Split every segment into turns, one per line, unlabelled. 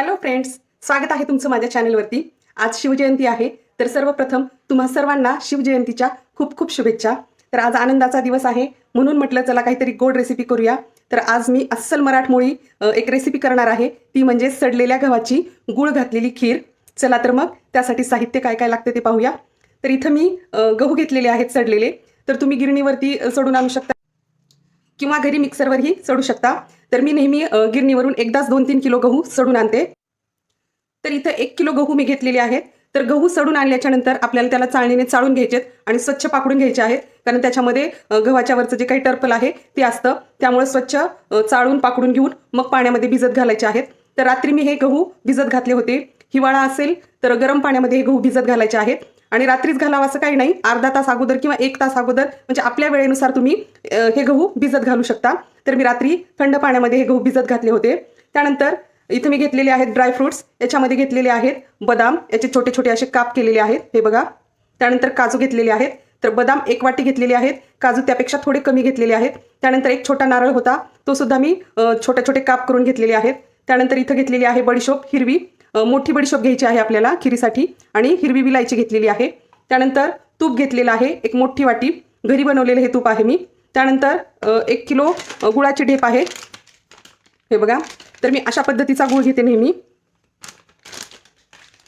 Hello friends स्वागत आहे तुमचं माझ्या चॅनलवरती आज शिवजयंती आहे. तर सर्वप्रथम तुम्हा सर्वांना शिवजयंतीच्या खूप खूप शुभेच्छा. तर आज आनंदाचा दिवस आहे. म्हणून म्हटलं चला काहीतरी गोड रेसिपी करूया. तर आज मी अस्सल मराठमोळी एक रेसिपी करणार आहे. ती म्हणजे सडलेल्या गव्हाची गुळ घातलेली खीर. चला तर मग त्यासाठी साहित्य काय काय लागते ते पाहूया. तर इथं मी गहू घेतलेले आहेत सडलेले. तर तुम्ही गिरणीवरती सडून आणू शकता. किंवा घरी मिक्सरवरही सडू शकता. तर मी नेहमी गिरणीवरून एकदाच दोन तीन किलो गहू सडून आणते. तर इथं एक किलो गहू मी घेतलेले आहेत तर गहू सडून आणल्याच्या नंतर आपल्याला त्याला चाळणीने चाळून घ्यायचे आणि स्वच्छ पाकडून घ्यायचे आहेत. कारण त्याच्यामध्ये गव्हाच्या वरचं जे काही टर्पल आहे ते असतं. त्यामुळे स्वच्छ चाळून पाकडून घेऊन मग पाण्यामध्ये भिजत घालायचे आहेत. तर रात्री मी हे गहू भिजत घातले होते. हिवाळा असेल तर गरम पाण्यामध्ये हे गहू भिजत घालायचे आहेत. आणि रात्रीच घालावं असं काही नाही. अर्धा तास अगोदर किंवा एक तास अगोदर म्हणजे आपल्या वेळेनुसार तुम्ही हे गहू भिजत घालू शकता. तर मी रात्री थंड पाण्यामध्ये हे गहू भिजत घातले होते. त्यानंतर इथं मी घेतलेले आहेत ड्रायफ्रुट्स याच्यामध्ये घेतलेले आहेत बदाम याचे छोटे छोटे असे काप केलेले आहेत हे बघा. त्यानंतर काजू घेतलेले आहेत तर बदाम एक वाटी घेतलेले आहेत काजू त्यापेक्षा थोडे कमी घेतलेले आहेत. त्यानंतर एक छोटा नारळ होता तो सुद्धा मी छोटे छोटे काप करून घेतलेले आहेत. त्यानंतर इथं घेतलेली आहे बडीशोप हिरवी. मोठी बडीशोप घ्यायची आहे आपल्याला खिरीसाठी आणि हिरवी विलायची घेतलेली आहे. त्यानंतर तूप घेतलेलं आहे एक मोठी वाटी. घरी बनवलेलं हे तूप आहे मी. त्यानंतर एक किलो गुळाची ढेप आहे. हे बघा. तर मी अशा पद्धतीचा गुळ घेते नेहमी.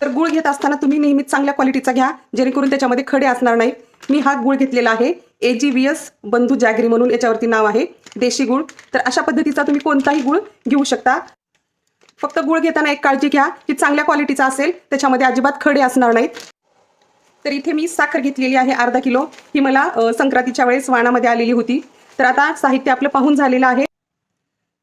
तर गुळ घेत असताना तुम्ही नेहमीच चांगल्या क्वालिटीचा घ्या जेणेकरून त्याच्यामध्ये खडे असणार नाहीत. मी हा गूळ घेतलेला आहे. A G V S Bandhu jaggery म्हणून याच्यावरती नाव आहे देशी गूळ. तर अशा पद्धतीचा तुम्ही कोणताही गूळ घेऊ शकता. फक्त गूळ घेताना एक काळजी घ्या. की चांगल्या क्वालिटीचा असेल. त्याच्यामध्ये अजिबात खडे असणार नाहीत. तर इथे मी साखर घेतलेली आहे अर्धा किलो. ही मला संक्रांतीच्या वेळेस वाणामध्ये आलेली होती. तर आता साहित्य आपलं पाहून झालेलं आहे.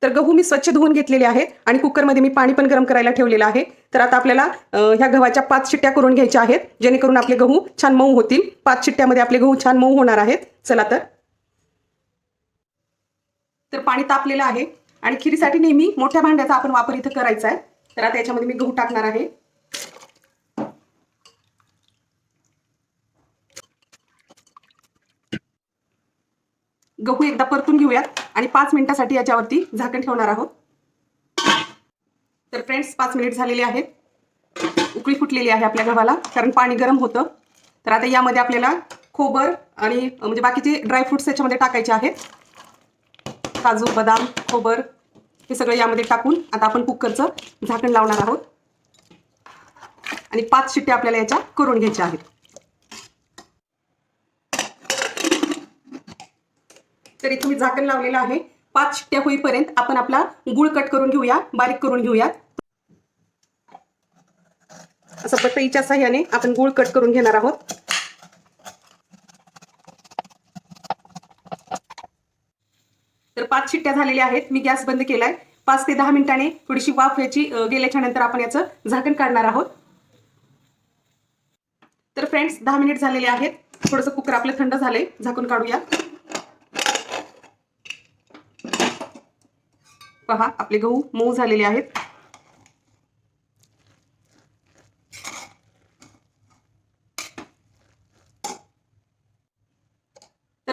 तर गहू मी स्वच्छ धुवून घेतलेले आहेत आणि कुकरमध्ये मी पाणी पण गरम करायला ठेवलेलं आहे. तर आता आपल्याला ह्या गव्हाच्या पाच शिट्ट्या करून घ्यायच्या आहेत. जेणेकरून आपले गहू छान मऊ होतील. पाच शिट्ट्यामध्ये आपले गहू छान मऊ होणार आहेत. चला तर. तर पाणी तापलेलं आहे. आणि खिरीसाठी नेहमी मोठ्या भांड्याचा आपण वापर इथं करायचा आहे. तर आता याच्यामध्ये मी गहू टाकणार आहे. गहू एकदा परतून घेऊयात आणि पाच मिनिटासाठी याच्यावरती झाकण ठेवणार आहोत. तर फ्रेंड्स पाच मिनिट झालेले आहेत. उकळी फुटलेली आहे आपल्या गव्हाला कारण पाणी गरम होतं. तर आता यामध्ये आपल्याला खोबर आणि म्हणजे बाकीचे ड्रायफ्रुट्स याच्यामध्ये टाकायचे आहेत. काजू बदाम खोबर हे सगळं यामध्ये टाकून आता आपण कुकरचं झाकण लावणार आहोत. आणि पाच शिट्ट्या आपल्याला याच्या करून घ्यायच्या आहेत. तर इथे मी झाकण लावलेलं आहे. पाच शिट्ट्या होईपर्यंत आपण आपला गुळ कट करून घेऊया बारीक करून घेऊयात. असं पतईच्या साह्याने आपण गुळ कट करून घेणार आहोत तर पाच शिट्ट्या झालेल्या आहेत. मी गॅस बंद केलाय. पाच ते दहा मिनिटाने थोडीशी वाफ याची गेल्याच्यानंतर आपण याचं झाकण काढणार आहोत. तर फ्रेंड्स दहा मिनिट झालेले आहेत. थोडंसं कुकर आपलं थंड झालंय. झाकून काढूया. पहा आपले गहू मऊ झालेले आहेत.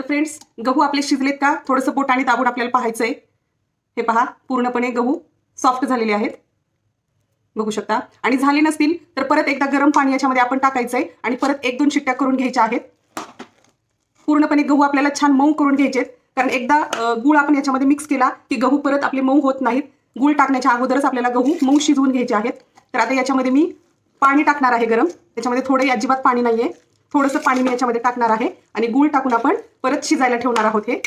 फ्रेंड्स गहू आपले शिजलेत का? थोडंसं बोटाने दाबून आपल्याला पाहायचंय. हे पहा पूर्णपणे गहू सॉफ्ट झालेले आहेत. बघू शकता. आणि झाले नसतील तर परत एकदा गरम पाणी याच्यामध्ये आपण टाकायचंय आणि परत एक दोन शिट्ट्या करून घ्यायच्या आहेत. पूर्णपणे गहू आपल्याला छान मऊ करून घ्यायचे कारण एकदा गूळ आपण याच्यामध्ये मिक्स केला की गहू परत आपले मऊ होत नाहीत. गूळ टाकण्याच्या अगोदरच आपल्याला गहू मऊ शिजवून घ्यायचे आहेत. तर आता याच्यामध्ये मी पाणी टाकणार आहे गरम. त्याच्यामध्ये थोडंही अजिबात पाणी नाहीये. थोडंसं पाणी मी याच्यामध्ये टाकणार आहे आणि गूळ टाकून आपण परत शिजायला ठेवणार आहोत हे.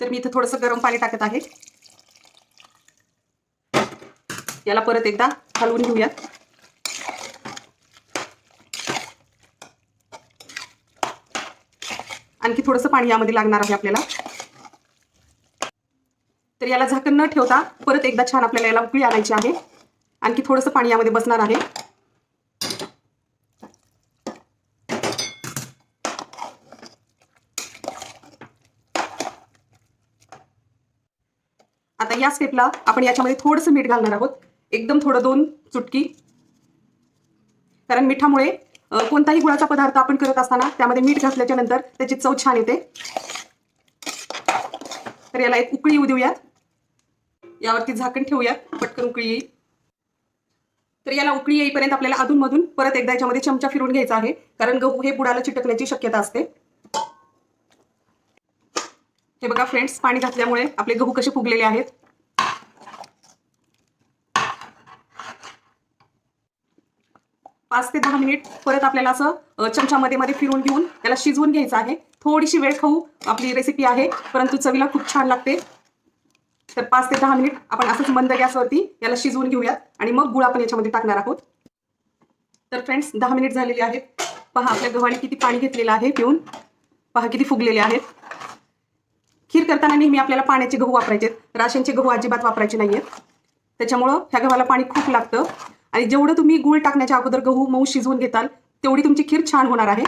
तर मी इथं थोडंसं गरम पाणी टाकत आहे. याला परत एकदा हलवून घेऊयात. आणखी थोडंसं पाणी यामध्ये लागणार आहे आपल्याला. तर याला झाकण न ठेवता परत एकदा छान आपल्याला याला उकळी आणायची आहे. आणखी थोडंसं पाणी यामध्ये बसणार आहे. आता या स्टेपला आपण याच्यामध्ये थोडंसं मीठ घालणार आहोत. एकदम थोडं दोन चुटकी. कारण मिठामुळे कोणताही गुळाचा पदार्थ आपण करत असताना त्यामध्ये मीठ घातल्याच्या नंतर त्याची चव छान येते. तर याला एक उकळी येऊ देऊयात. यावरती झाकण ठेवूयात. पटकन उकळी येईल. तर याला उकळी येईपर्यंत आपल्याला अधूनमधून परत एकदा याच्यामध्ये चमचा फिरून घ्यायचा आहे. कारण गहू हे बुडाला चिटकण्याची शक्यता असते. हे बघा फ्रेंड्स पाणी घातल्यामुळे आपले गहू कसे फुगलेले आहेत. पाच ते दहा मिनिट परत आपल्याला असं चमच्यामध्ये मध्ये फिरून घेऊन त्याला शिजवून घ्यायचं आहे. थोडीशी वेळ खाऊ आपली रेसिपी आहे. परंतु चवीला खूप छान लागते. तर पाच ते दहा मिनिट आपण असंच मंद गॅसवरती याला शिजवून घेऊयात आणि मग गुळ आपण याच्यामध्ये टाकणार आहोत. तर फ्रेंड्स दहा मिनिट झालेले आहेत. पहा आपल्या गव्हाने किती पाणी घेतलेलं आहे पिऊन. पहा किती फुगलेले आहेत. खीर करताना नेहमी आपल्याला पाण्याचे गहू वापरायचे राशनचे गहू अजिबात वापरायचे नाहीयेत. त्याच्यामुळं ह्या गव्हाला पाणी खूप लागतं. आणि जेवढं तुम्ही गुळ टाकण्याच्या अगोदर गहू मऊ शिजवून घेताल तेवढी तुमची खीर छान होणार आहे.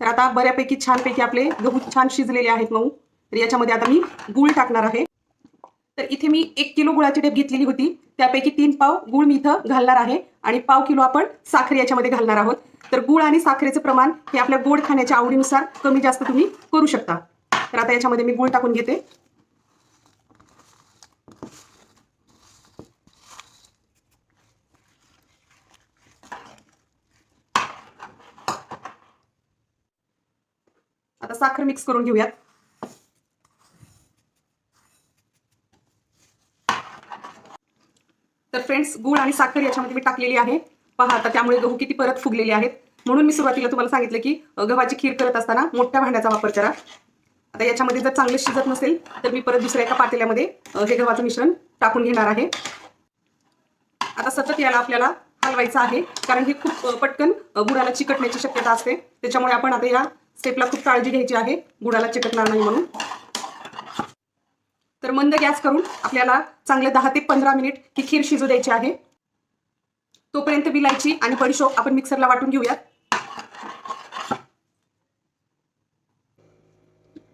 तर आता बऱ्यापैकी छानपैकी आपले गहू छान शिजलेले आहेत मऊ. तर याच्यामध्ये आता मी गुळ टाकणार आहे. तर इथे मी एक किलो गुळाची टेप घेतलेली होती. त्यापैकी तीन पाव गुळ मी इथं घालणार आहे आणि पाव किलो आपण साखर याच्यामध्ये घालणार आहोत. तर गुळ आणि साखरेचं प्रमाण हे आपल्या गोड खाण्याच्या आवडीनुसार कमी जास्त तुम्ही करू शकता. तर आता याच्यामध्ये मी गुळ टाकून घेते. आता साखर मिक्स करून घेऊयात. फ्रेंड्स गुळ आणि साखर याच्यामध्ये मी टाकलेली आहे. पहा आता त्यामुळे गहू किती परत फुगलेले आहेत. म्हणून मी सुरुवातीला तुम्हाला सांगितलं की गव्हाची खीर करत असताना मोठ्या भांड्याचा वापर करा. आता याच्यामध्ये जर चांगलं शिजत नसेल तर मी परत दुसऱ्या एका पातेल्यामध्ये हे गव्हाचं मिश्रण टाकून घेणार आहे. आता सतत याला आपल्याला हलवायचं आहे कारण हे खूप पटकन गुळाला चिकटण्याची शक्यता असते. त्याच्यामुळे आपण आता या स्टेपला खूप काळजी घ्यायची आहे. गुळाला चिकटणार नाही म्हणून. तर मंद गॅस करून आपल्याला चांगले दहा ते पंधरा मिनिट ही खीर शिजू द्यायची आहे. तोपर्यंत विलायची आणि बडीशोप आपण मिक्सरला वाटून घेऊयात.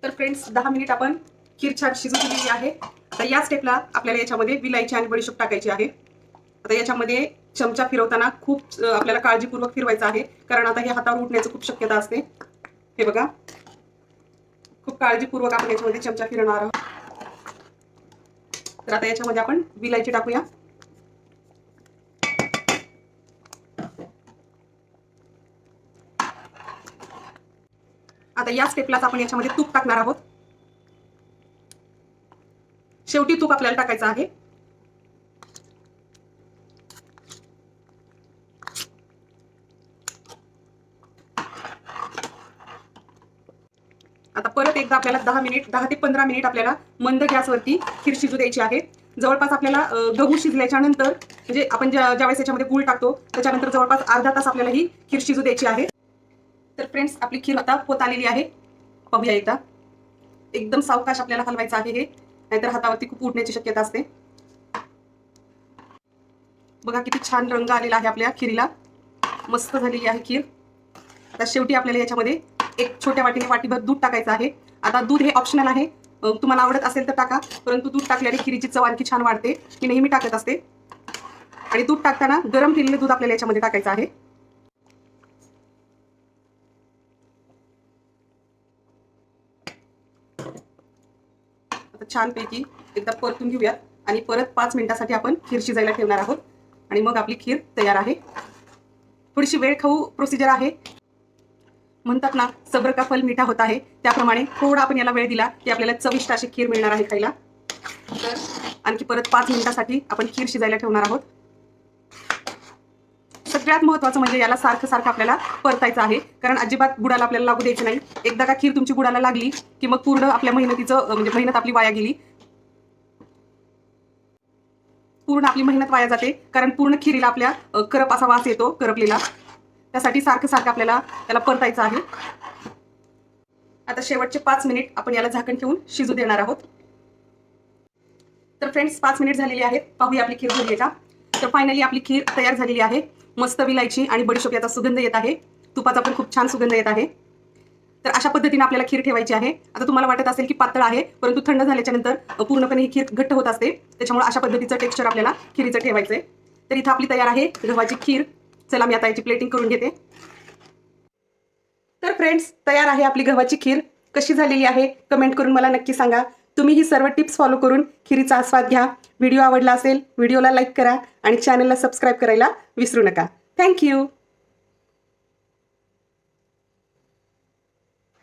तर फ्रेंड्स दहा मिनिट आपण खीर छान शिजू दिलेली आहे. आता या स्टेपला आपल्याला याच्यामध्ये विलायची आणि बडीशोप टाकायची आहे. आता याच्यामध्ये चमचा फिरवताना खूप आपल्याला काळजीपूर्वक फिरवायचं आहे. कारण आता हे हातावर उठण्याची खूप शक्यता असते. हे बघा. खूप काळजीपूर्वक आपण याच्यामध्ये चमचा फिरवणार आहोत. तर आता याच्यामध्ये आपण विलायची टाकूया. आता या स्टेपलाच आपण याच्यामध्ये तूप टाकणार आहोत. शेवटी तूप आपल्याला टाकायचं आहे आता परत एकदा आपल्याला दहा मिनिट दहा ते पंधरा मिनिट आपल्याला मंद गॅसवरती खीर शिजू द्यायची आहे. जवळपास आपल्याला गहू शिजल्याच्या नंतर म्हणजे आपण ज्या ज्यावेळेस याच्यामध्ये गूळ टाकतो त्याच्यानंतर जवळपास अर्धा तास आपल्याला ही खीर शिजू द्यायची आहे. तर फ्रेंड्स आपली खीर आता होत आलेली आहे. पाहूया एकदा. एकदम सावकाश आपल्याला हलवायचं आहे हे. नाहीतर हातावरती खूप उठण्याची शक्यता असते. बघा किती छान रंग आलेला आहे आपल्या खिरीला. मस्त झालेली आहे खीर. आता शेवटी आपल्याला याच्यामध्ये एक छोट्या वाटीने वाटीभर दूध टाकायचं आहे. आता दूध हे ऑप्शनल आहे. तुम्हाला आवडत असेल तर टाका. परंतु दूध टाकल्याने खिरीची चव आणखी छान वाढते. मी नेहमी टाकत असते. आणि दूध टाकताना गरम केलेलं दूध आपल्याला याच्यामध्ये टाकायचं आहे. आता छानपैकी एकदा परतून घेऊयात आणि परत पाच मिनिटासाठी आपण खीर शिजायला ठेवणार आहोत. आणि मग आपली खीर तयार आहे. थोडीशी वेळ खाऊ प्रोसिजर आहे. म्हणतात ना सबर का फल मिठा होत आहे. त्याप्रमाणे थोडा आपण याला वेळ दिला की आपल्याला चविष्ट अशी खीर मिळणार आहे खायला. तर आणखी परत पाच मिनिटासाठी आपण खीर शिजायला ठेवणार आहोत. सगळ्यात महत्वाचं म्हणजे याला सारखं सारखं आपल्याला परतायचं आहे. कारण अजिबात गुडाला आपल्याला लागू द्यायचं नाही. एकदा का खीर तुमची गुडाला लागली की मग पूर्ण आपल्या मेहनतीचं म्हणजे मेहनत आपली वाया गेली. पूर्ण आपली मेहनत वाया जाते. कारण पूर्ण खिरीला आपल्या करप असा वास येतो करपलेला. त्यासाठी सारखं सारखं आपल्याला त्याला परतायचं आहे. आता शेवटचे पाच मिनिट आपण याला झाकण ठेवून शिजू देणार आहोत. तर फ्रेंड्स पाच मिनिट झालेली आहेत. पाहूया आपली खीर झाली का? तर फायनली आपली खीर तयार झालेली आहे. मस्त विलायची आणि बडीशोप याचा सुगंध येत आहे. तुपाचा पण खूप छान सुगंध येत आहे. तर अशा पद्धतीने आपल्याला खीर ठेवायची आहे. आता तुम्हाला वाटत असेल की पातळ आहे परंतु थंड झाल्याच्यानंतर पूर्णपणे ही खीर घट्ट होत असते. त्याच्यामुळे अशा पद्धतीचं टेक्स्चर आपल्याला खिरीचं ठेवायचं आहे तर इथं आपली तयार आहे गव्हाची खीर. चला मी आता याची प्लेटिंग करून घेते. तर फ्रेंड्स तयार आहे आपली गव्हाची खीर. कशी झालेली आहे? कमेंट करून मला नक्की सांगा. तुम्ही ही सर्व टिप्स फॉलो करून खिरीचा आस्वाद घ्या. व्हिडिओ आवडला असेल व्हिडिओला लाईक करा आणि चॅनलला सबस्क्राईब करायला विसरू नका. थँक्यू